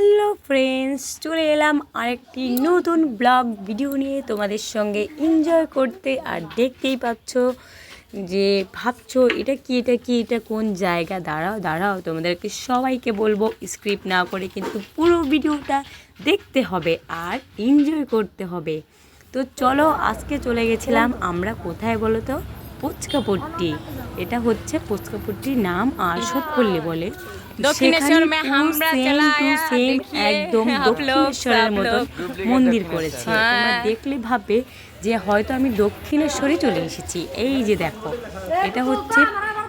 Hello friends চলে এলাম আরেকটি নতুন ব্লগ ভিডিও নিয়ে তোমাদের সঙ্গে এনজয় করতে। আর দেখতেই পাচ্ছ যে ভাবছ, এটা কি এটা কি, এটা কোন জায়গা? দাঁড়াও দাঁড়াও, তোমাদেরকে সবাইকে বলব স্ক্রিপ্ট না করে কিন্তু পুরো ভিডিওটা দেখতে হবে আর এনজয় করতে হবে। তো চলো, আজকে চলে গেছিলাম আমরা কোথায় বলো তো? পুচকাপট্টি। এটা হচ্ছে পুচকাপট্টির নাম আর সতপল্লী বলে। দক্ষিণেশ্বর মে হামরা same to চালায়া same দেখিয়ে একদম দক্ষিণেশ্বরের সব মতন লোগ। মন্দির করেছে। হ্যাঁ। তোমরা দেখলে ভাবে যে হয়তো আমি দক্ষিণেশ্বরে চলে এসেছি। এই যে দেখো এটা হচ্ছে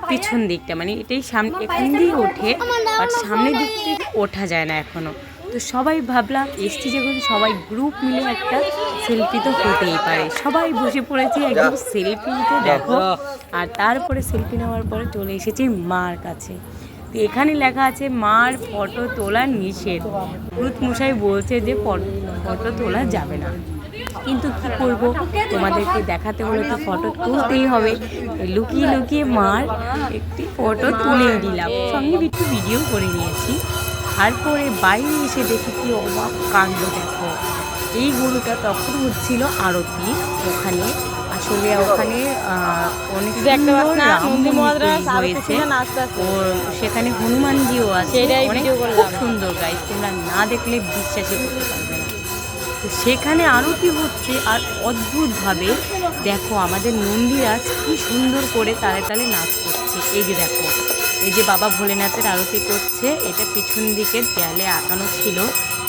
পিছন দিকটা। মানে এটাই সামনে এখান দিয়ে ওঠে আর সামনের দিক থেকে ওঠা যায় না এখনও। তো সবাই ভাবলাম এসছি যখন সবাই গ্রুপ মিলে একটা সেলফি তো হতেই পারে। সবাই বসে পড়েছি একদম সেলফি সেলফিতে দেখো। আর তারপরে সেলফি নেওয়ার পরে চলে এসেছি মার কাছে। তো এখানে লেখা আছে মার ফটো তোলা নিষেধ। পুরুত মশাই বলছে যে ফটো তোলা যাবে না। কিন্তু কি করব? তোমাদেরকে দেখাতে হলে তো ফটো তুলতেই হবে। লুকিয়ে লুকিয়ে মার একটি ফটো তুলে দিলাম। সঙ্গে একটু ভিডিও করে নিয়েছি। তারপরে বাইরে এসে দেখি কি অবাক কাণ্ড দেখো। এই গরুটা তখন হচ্ছিল আরতি। ওখানে আসলে ওখানে অনেক মন্দির হয়েছে সেখানে হনুমানজিও আছে। অনেক খুব সুন্দর গাইজ তোমরা না দেখলে বিশ্বাসই করতে পারবে না। তো সেখানে আরতি হচ্ছে আর অদ্ভুতভাবে দেখো আমাদের নন্দীরাজ কি সুন্দর করে তালে তালে নাচ করছে। এই যে দেখো। এই যে বাবা ভোলেনাথের আরতি করছে, এটা পিছন দিকের দেয়ালে আঁকানো ছিল।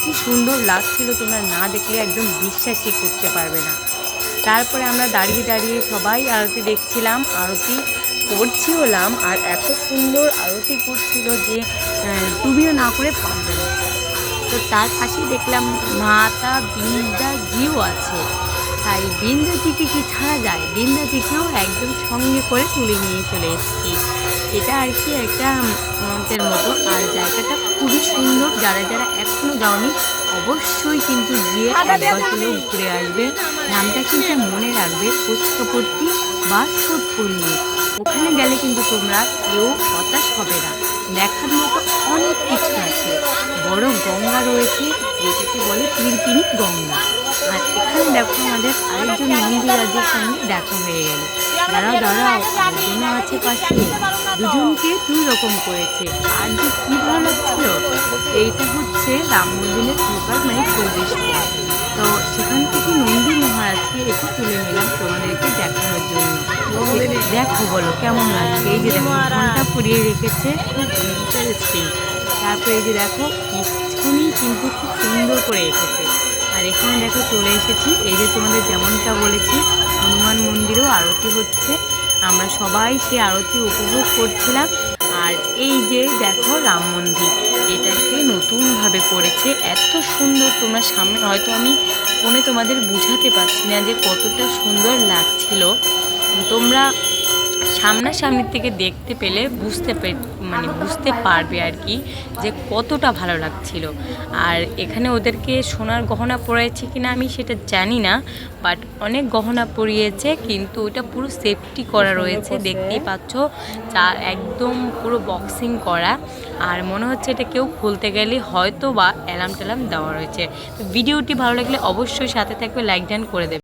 কি সুন্দর লাগছিল, তোমরা না দেখলে একদম বিশ্বাসই করতে পারবে না। তারপরে আমরা দাঁড়িয়ে দাঁড়িয়ে সবাই আরতি দেখছিলাম, আরতি করছি হলাম আর এত সুন্দর আরতি করছিল যে তুমিও না করে পারবে না। তো তার পাশেই দেখলাম মাতা বৃন্দা জিও আছে। তাই বৃন্দাজিকে কি ছাড়া যায়? বিন্দা বৃন্দাজিকেও একদম সঙ্গে করে তুলে নিয়ে চলে এসেছি। এটা আর কি একটা মন্ত্রের মতো আর জায়গাটা খুবই সুন্দর। যারা যারা এখনও যাওনি অবশ্যই কিন্তু গিয়ে একবার হলেও ঘুরে আসবে। নামটা কিন্তু মনে রাখবে পুচকাপট্টি বা সোদপল্লী ওখানে গেলে কিন্তু তোমরা কেউ হতাশ হবে না। দেখার মতো অনেক কিছু আছে। বড় গঙ্গা রয়েছে যেটাকে বলে তিরপিনি গঙ্গা। আর এখানে দেখো আমাদের আরেকজন মন্দিরাজের সঙ্গে দেখা হয়ে গেল। দাঁড়াও দাঁড়াও আরেকজনও আছে পাশে। দুজনকে দুই রকম করেছে। আর যে কী ভালো লাগছিল এইটা হচ্ছে রাম মন্দিরের ঢোকার মানে প্রবেশ তো সেখান থেকে নন্দী মহারাজকে একটু তুলে নিলাম তোমাদেরকে দেখানোর জন্য। দেখো বলো, কেমন লাগছে? এই যে দেখো পরিয়ে রেখেছে। খুব ইন্টারেস্টিং তারপরে এই যে দেখো কিছুনি কিন্তু খুব সুন্দর করে রেখেছে আর এখানে দেখো চলে এসেছি। এই যে তোমাদের যেমনটা বলেছি, হনুমান মন্দিরেও আরতি হচ্ছে। আমরা সবাই সেই আরতি উপভোগ করছিলাম। আর এই যে দেখো রাম মন্দির এটাকে নতুনভাবে করেছে। এত সুন্দর, তোমরা সামনে হয়তো আমি ফোনে তোমাদের বুঝাতে পারছি না যে কতটা সুন্দর লাগছিল। তোমরা সামনাসামনি থেকে দেখতে পেলে বুঝতে পে মানে বুঝতে পারবে আর কি যে কতটা ভালো লাগছিল। আর এখানে ওদেরকে সোনার গহনা পরিয়েছে কিনা আমি সেটা জানি না বাট অনেক গহনা পরিয়েছে কিন্তু ওটা পুরো সেফটি করা রয়েছে দেখতেই পাচ্ছ। যা একদম পুরো বক্সিং করা। আর মনে হচ্ছে এটা কেউ খুলতে গেলে হয়তো বা অ্যালার্ম ট্যালার্ম দেওয়া রয়েছে। ভিডিওটি ভালো লাগলে অবশ্যই সাথে থাকবে লাইক ডান করে দেবে।